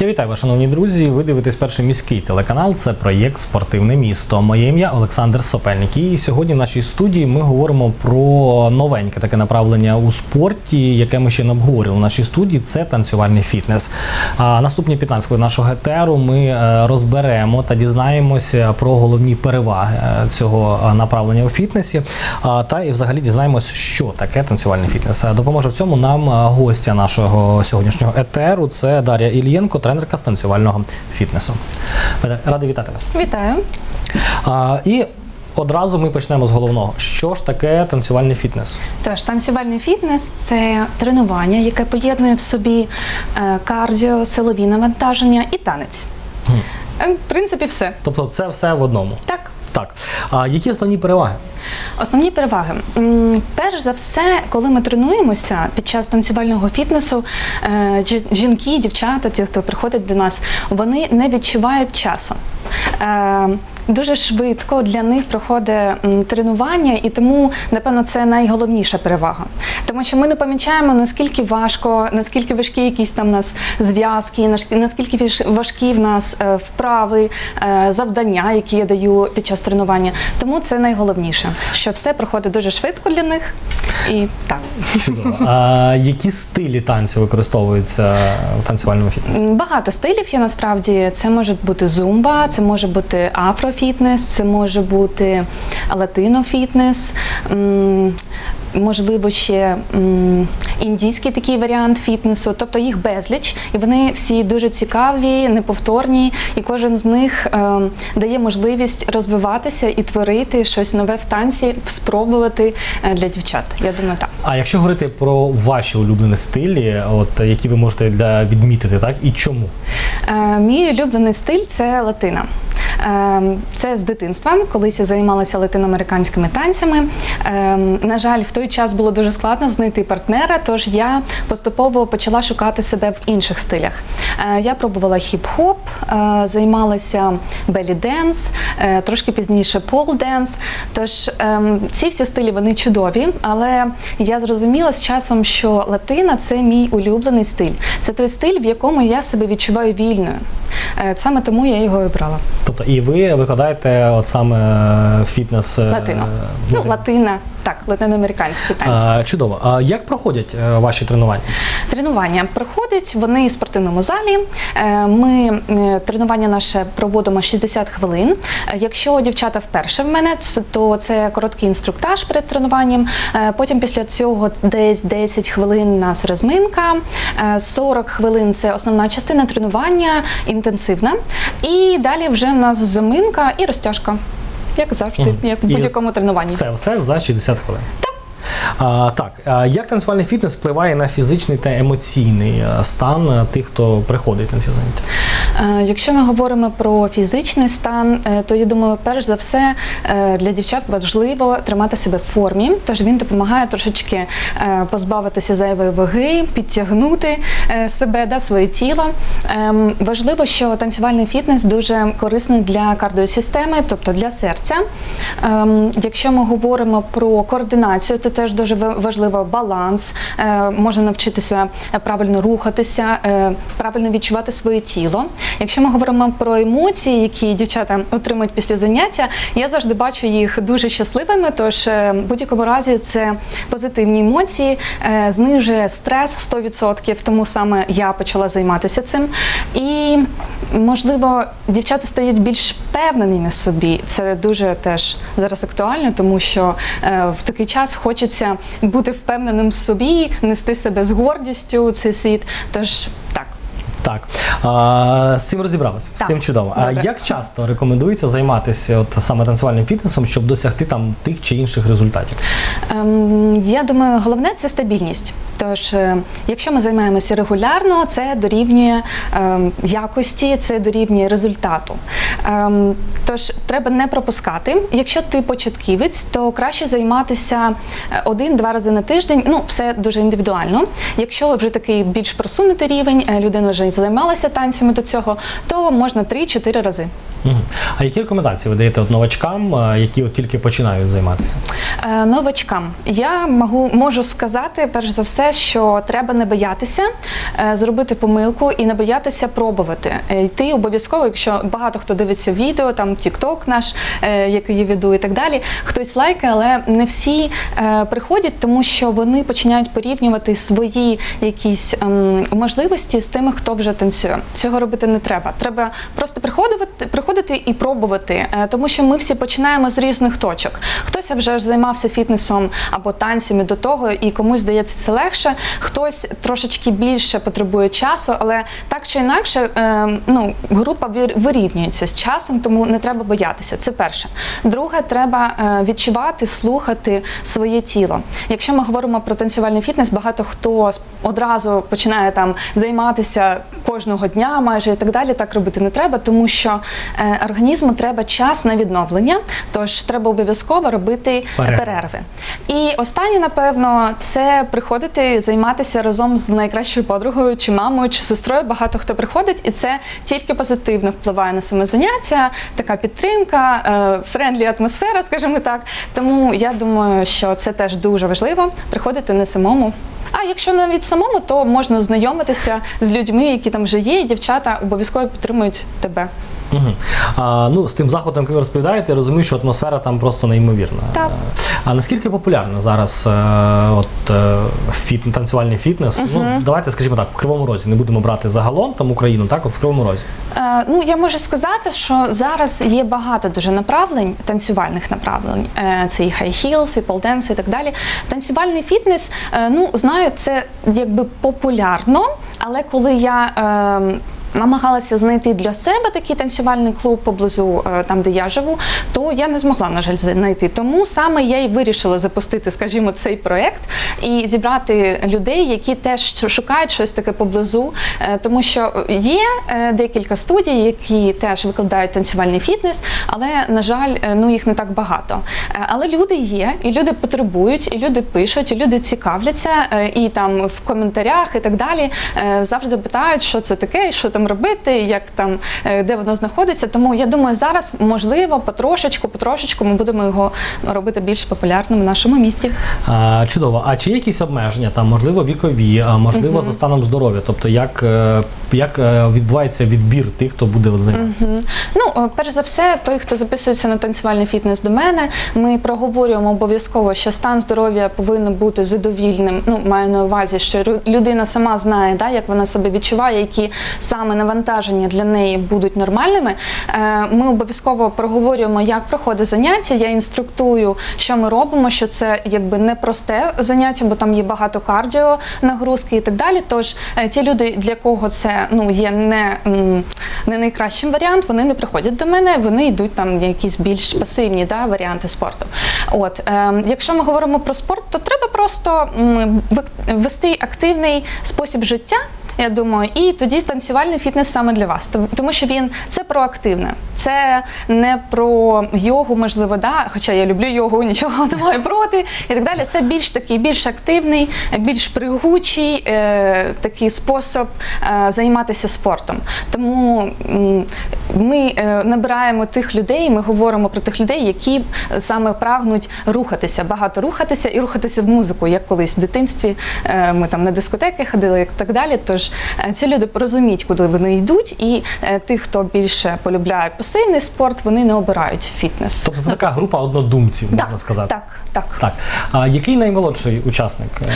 Я вітаю вас, шановні друзі. Ви дивитесь перший міський телеканал. Це проєкт Спортивне місто. Моє ім'я Олександр Сопельник. І сьогодні в нашій студії ми говоримо про новеньке таке направлення у спорті, яке ми ще не обговорили в нашій студії. Це танцювальний фітнес. А наступні 15 хвилин нашого етеру ми е, розберемо та дізнаємося про головні переваги е, цього е, направлення у фітнесі. Та і взагалі дізнаємось, що таке танцювальний фітнес. Допоможе в цьому нам гостя нашого сьогоднішнього етеру. Це Дар'я Ільєнко, тренерка з танцювального фітнесу. Ради вітати вас. Вітаю. А, і одразу ми почнемо з головного. Що ж таке танцювальний фітнес? Тож танцювальний фітнес це тренування, яке поєднує в собі е, кардіо, силові навантаження і танець. Хм. В принципі, все. Тобто, це все в одному. Так. Так. А які основні переваги? Основні переваги. Перш за все, коли ми тренуємося під час танцювального фітнесу, е, жінки, дівчата, ті, хто приходить до нас, вони не відчувають часу. Дуже швидко для них проходить тренування, і тому, напевно, це найголовніша перевага. Тому що ми не помічаємо, наскільки важко, наскільки важкі якісь там у нас зв'язки, наскільки важкі в нас е, вправи, е, завдання, які я даю під час тренування. Тому це найголовніше, що все проходить дуже швидко для них. І так. Чудово. А які стилі танцю використовуються в танцювальному фітнесі? Багато стилів є насправді. Це може бути зумба, це може бути афрофітнес, це може бути латинофітнес. Можливо, ще індійський такий варіант фітнесу, тобто їх безліч, і вони всі дуже цікаві, неповторні, і кожен з них е, дає можливість розвиватися і творити щось нове в танці, спробувати е, для дівчат. Я думаю, так. А якщо говорити про ваші улюблені стилі, от які ви можете для відмітити, так і чому? Е, Мій улюблений стиль це латина. Е, Це з дитинства, колись я займалася латиноамериканськими танцями. Е, На жаль, в той час було дуже складно знайти партнера, тож я поступово почала шукати себе в інших стилях. Е, Я пробувала хіп-хоп, е, займалася белі-денс, е, трошки пізніше пол-денс. Тож ем, ці всі стилі вони чудові, але я зрозуміла з часом, що латина це мій улюблений стиль. Це той стиль, в якому я себе відчуваю вільною. Саме тому я його обрала. Тобто, і ви викладаєте от саме фітнес е, Латино. Ну, латина, так, латиноамериканські танці. А, чудово. А як проходять е, ваші тренування? Тренування проходять вони в спортивному залі. Е, Ми е, тренування наше проводимо 60 хвилин. Е, Якщо дівчата вперше в мене, ц- то це короткий інструктаж перед тренуванням. Е, Потім після цього десь 10 хвилин у нас розминка, е, 40 хвилин це основна частина тренування, інтенсивна. І далі вже в нас заминка і розтяжка. Як завжди, угу. як в будь-якому тренуванні. Це все за 60 хвилин. А, так, а як танцювальний фітнес впливає на фізичний та емоційний стан тих, хто приходить на ці заняття? Е, Якщо ми говоримо про фізичний стан, е, то я думаю, перш за все е, для дівчат важливо тримати себе в формі, тож він допомагає трошечки позбавитися зайвої ваги, підтягнути себе, да, своє тіло. Ем, Важливо, що танцювальний фітнес дуже корисний для кардіосистеми, тобто для серця. Ем, Якщо ми говоримо про координацію, то теж дуже важливо баланс, можна навчитися правильно рухатися, правильно відчувати своє тіло. Якщо ми говоримо про емоції, які дівчата отримують після заняття, я завжди бачу їх дуже щасливими. Тож е, в будь-якому разі це позитивні емоції, е, знижує стрес 100%, тому саме я почала займатися цим. І можливо, дівчата стають більш впевненими собі. Це дуже теж зараз актуально, тому що е, в такий час хочеться бути впевненим в собі, нести себе з гордістю у цей світ. Тож так. Так, а, з цим розібралися, з Так. цим чудово. А Добре. як часто рекомендується займатися от саме танцювальним фітнесом, щоб досягти там тих чи інших результатів? Ем, я думаю, головне це стабільність. Тож, е, якщо ми займаємося регулярно, це дорівнює ем, якості, це дорівнює результату. Ем, тож треба не пропускати. Якщо ти початківець, то краще займатися е, один-два рази на тиждень. Ну, все дуже індивідуально. Якщо вже такий більш просунутий рівень, е, людина вже займалася танцями до цього, то можна 3-4 рази. А які рекомендації ви даєте от новачкам, е, які от тільки починають займатися? Е, Новачкам я можу, можу сказати, перш за все, що треба не боятися е, зробити помилку і не боятися пробувати. Йти обов'язково, якщо багато хто дивиться відео, там TikTok наш, який я веду і так далі, хтось лайкає, але не всі приходять, тому що вони починають порівнювати свої якісь ем, можливості з тими, хто вже танцює. Цього робити не треба. Треба просто приходити і пробувати, е, тому що ми всі починаємо з різних точок. Хтось вже займався фітнесом або танцями до того, і комусь здається це легше. Хтось трошечки більше потребує часу, але так чи інакше, е, ну група вир- вирівнюється з часом, тому не треба боятися. Це перше. Друге, треба е, відчувати, слухати своє тіло. Якщо ми говоримо про танцювальний фітнес, багато хто одразу починає там займатися кожного дня, майже і так далі. Так робити не треба, тому що організму треба час на відновлення. Тож треба обов'язково робити Перерви. перерви. І останнє, напевно, це приходити займатися разом з найкращою подругою, чи мамою, чи сестрою. Багато хто приходить, і це тільки позитивно впливає на саме заняття, така підтримка, е, френдлі атмосфера, скажімо так. Тому я думаю, що це теж дуже важливо приходити не самому. А якщо навіть самому, то можна знайомитися з людьми, які там вже є, і дівчата обов'язково підтримують тебе. Угу. А, ну, з тим заходом, який ви розповідаєте, я розумію, що атмосфера там просто неймовірна. Так. А наскільки популярно зараз е, от, е, фіт, танцювальний фітнес? Ну, давайте, скажімо так, в Кривому Розі. Не будемо брати загалом там Україну, так, в Кривому Розі. Е, ну, я можу сказати, що зараз є багато дуже направлень, танцювальних направлень. Е, це і high heels, і полденс, і так далі. Танцювальний фітнес, е, ну знаю, це якби популярно, але коли я. Е, Намагалася знайти для себе такий танцювальний клуб поблизу е, там, де я живу, то я не змогла, на жаль, знайти. Тому саме я і вирішила запустити, скажімо, цей проект і зібрати людей, які теж шукають щось таке поблизу, Е, тому що є е, декілька студій, які теж викладають танцювальний фітнес, але на жаль, ну їх не так багато. Але люди є, і люди потребують, і люди пишуть, і люди цікавляться, і там в коментарях і так далі завжди питають, що це таке, і що там робити, як там е, де воно знаходиться. Тому я думаю, зараз можливо потрошечку, потрошечку ми будемо його робити більш популярним в нашому місті. А, чудово. А чи є якісь обмеження, там, можливо, вікові, а можливо, за станом здоров'я? Тобто, як, е, як е, відбувається відбір тих, хто буде займатися? Мгм. Ну, е, перш за все, той, хто записується на танцювальний фітнес до мене, ми проговорюємо обов'язково, що стан здоров'я повинен бути задовільним. Ну, маю на увазі, що людина сама знає, да, як вона себе відчуває, які саме навантаження для неї будуть нормальними. Е, Ми обов'язково проговорюємо, як проходить заняття. Я інструктую, що ми робимо, що це якби не просте заняття, бо там є багато кардіо нагрузки і так далі. Тож ті люди, для кого це ну є не, не найкращим варіант, вони не приходять до мене, вони йдуть там якісь більш пасивні да, варіанти спорту. От е, якщо ми говоримо про спорт, то треба просто вести активний спосіб життя. Я думаю, і тоді танцювальний фітнес саме для вас, Тому- що він це проактивне, це не про йогу, можливо, да. Хоча я люблю йогу, нічого не маю проти і так далі. Це більш такий, більш активний, більш пригучий е, такий спосіб е, займатися спортом. Тому ми е, набираємо тих людей, ми говоримо про тих людей, які саме прагнуть рухатися, багато рухатися і рухатися в музику, як колись в дитинстві. е, Ми там на дискотеки ходили і так далі. Тож ці люди розуміють, куди вони йдуть, і е, ті, хто більше полюбляє пасивний спорт, вони не обирають фітнес. Тобто це така група однодумців, Так, можна сказати. Так, так. Так. А який наймолодший учасник е,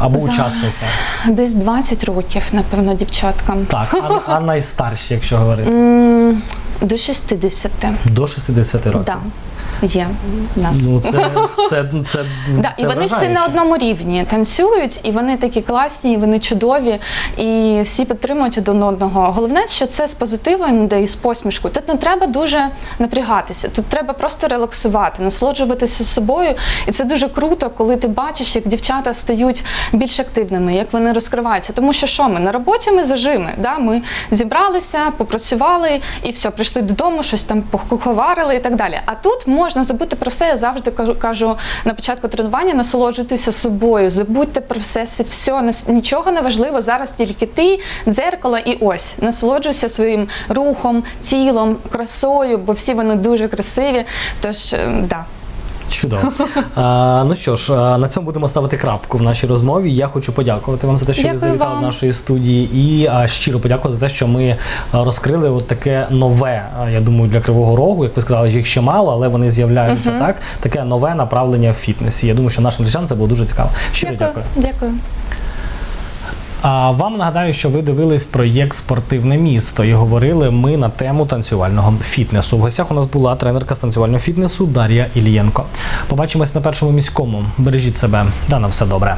або учасниця? Десь 20 років, напевно, дівчаткам. Так, а, а найстарші, якщо говорити, До 60. до 60 років. Да, є в нас. Ну, це, це, це, Да, це і вони всі на одному рівні танцюють, і вони такі класні, і вони чудові, і всі підтримують один одного. Головне, що це з позитивом, де і з посмішкою. Тут не треба дуже напрягатися. Тут треба просто релаксувати, насолоджуватися собою. І це дуже круто, коли ти бачиш, як дівчата стають більш активними, як вони розкриваються. Тому що що ми на роботі ми зажими. Да? Ми зібралися, попрацювали і все, прийшли додому, щось там поховарили і так далі. А тут можна. Можна забути про все. Я завжди кажу, кажу на початку тренування, насолоджуйтеся собою, забудьте про все, не все нічого не важливо. Зараз тільки ти, дзеркало, і ось насолоджуйся своїм рухом, тілом, красою, бо всі вони дуже красиві. Тож, е, да. Чудово. А, ну що ж, на цьому будемо ставити крапку в нашій розмові. Я хочу подякувати вам за те, що Дякую ви завітали вам. до нашої студії, і а, щиро подякувати за те, що ми розкрили от таке нове. Я думаю, для Кривого Рогу, як ви сказали, їх ще мало, але вони з'являються так. Таке нове направлення в фітнесі. Я думаю, що нашим глядачам це було дуже цікаво. Щиро дякую. Дякую. А вам нагадаю, що ви дивились проєкт Спортивне місто і говорили ми на тему танцювального фітнесу. В гостях у нас була тренерка з танцювального фітнесу Дар'я Ільєнко. Побачимось на першому міському. Бережіть себе. Да, на все добре.